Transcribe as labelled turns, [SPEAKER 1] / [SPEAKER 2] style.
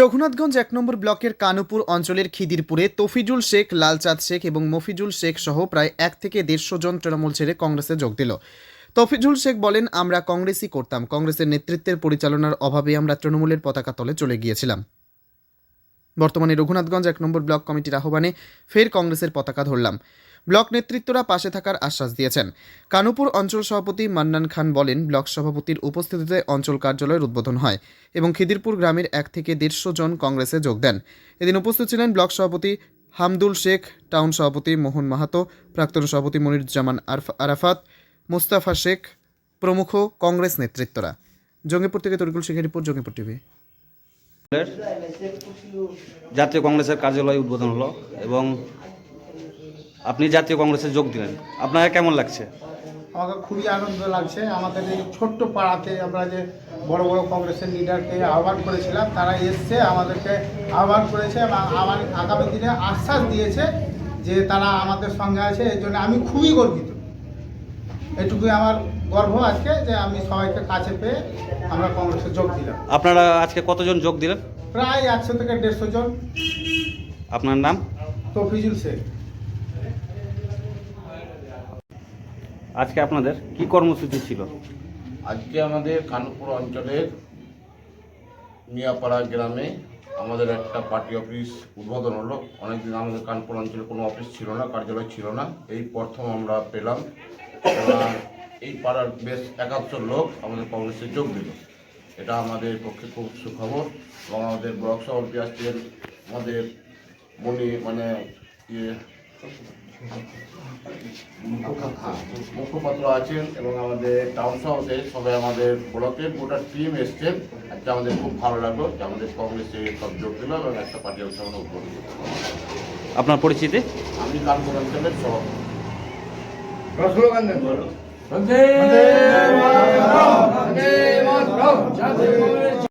[SPEAKER 1] রঘুনাথগঞ্জ এক নম্বর ব্লকের কানুপুর অঞ্চলের খিদিরপুরে তফিজুল শেখ, লালচাঁদ শেখ এবং মফিজুল শেখ সহ প্রায় এক থেকে দেড়শো জন তৃণমূল ছেড়ে কংগ্রেসে যোগ দিল। তফিজুল শেখ বলেন, আমরা কংগ্রেসই করতাম। কংগ্রেসের নেতৃত্বের পরিচালনার অভাবে আমরা তৃণমূলের পতাকা তলে চলে গিয়েছিলাম। বর্তমানে রঘুনাথগঞ্জ এক নম্বর ব্লক কমিটির আহ্বানে ফের কংগ্রেসের পতাকা ধরলাম। ব্লক নেতৃত্বরা পাশে থাকার আশ্বাস দিয়েছেন। কানুপুর অঞ্চল সভাপতি মান্নান খান বলেন, ব্লক সভাপতির উপস্থিতিতে অঞ্চল কার্যালয়ের উদ্বোধন হয় এবং খিদিরপুর গ্রামের এক থেকে দেড়শো জন কংগ্রেসে যোগ দেন। এদিন উপস্থিত ছিলেন ব্লক সভাপতি হামদুল শেখ, টাউন সভাপতি মোহন মাহাতো, প্রাক্তন সভাপতি মনিরুজ্জামান আরফ- আরাফাত, মুস্তাফা শেখ প্রমুখ কংগ্রেস নেতৃত্বরা। জঙ্গিপুর থেকে তরিকুল শেখের রিপোর্ট, জঙ্গিপুর টিভি।
[SPEAKER 2] জাতীয় কংগ্রেসের কার্যালয় উদ্বোধন হলো এবং আপনি জাতীয় কংগ্রেসে যোগ দিলেন। আপনার কেমন লাগছে?
[SPEAKER 3] আমাকে খুবই আনন্দ লাগছে। আমাদের এই ছোট্ট পাড়াতে আমরা যে বড় বড় কংগ্রেসের লিডারকে আহ্বান করেছিলাম তারা এসছে আমাদেরকে আহ্বান করেছে এবং আমার আগামী দিনে আশ্বাস দিয়েছে যে তারা আমাদের সঙ্গে আছে। এই জন্য আমি খুবই গর্বিত। এটুকুই আমার গর্ব আজকে যে আমি সবাইকে কাছে পেয়ে আমরা কংগ্রেসে যোগ দিলাম।
[SPEAKER 2] আপনারা আজকে কতজন যোগ দিলেন?
[SPEAKER 3] প্রায় একশো থেকে দেড়শো জন।
[SPEAKER 2] আপনার নাম?
[SPEAKER 3] তফিজুল শেখ।
[SPEAKER 2] আজকে আপনাদের কি কর্মসূচি ছিল?
[SPEAKER 4] আজকে আমাদের কানপুর অঞ্চলের মিয়াপাড়া গ্রামে আমাদের একটা পার্টি অফিস উদ্বোধন হলো। অনেকদিন আমাদের কানপুর অঞ্চলে কোনো অফিস ছিল না, কার্যালয় ছিল না। এই প্রথম আমরা পেলাম। এই পাড়ার বেশ একাত্তর লোক আমাদের কংগ্রেসে যোগ দিল। এটা আমাদের পক্ষে খুব সুখবর এবং আমাদের ব্লক সভাপতি আসছেন আমাদের মনি মানে ইয়ে মুখপাত্র আছেন এবং আমাদের টাউন সভাতে সবাই আমাদের ব্লকের গোটা টিম এসছেন। আজকে আমাদের খুব ভালো লাগল যে আমাদের কংগ্রেসে সব যোগ দিল এবং একটা পার্টি অবস্থান উদ্বোধন
[SPEAKER 2] আপনার পরিচিতি?
[SPEAKER 4] আমি কানপুর অঞ্চলের সভাপতি।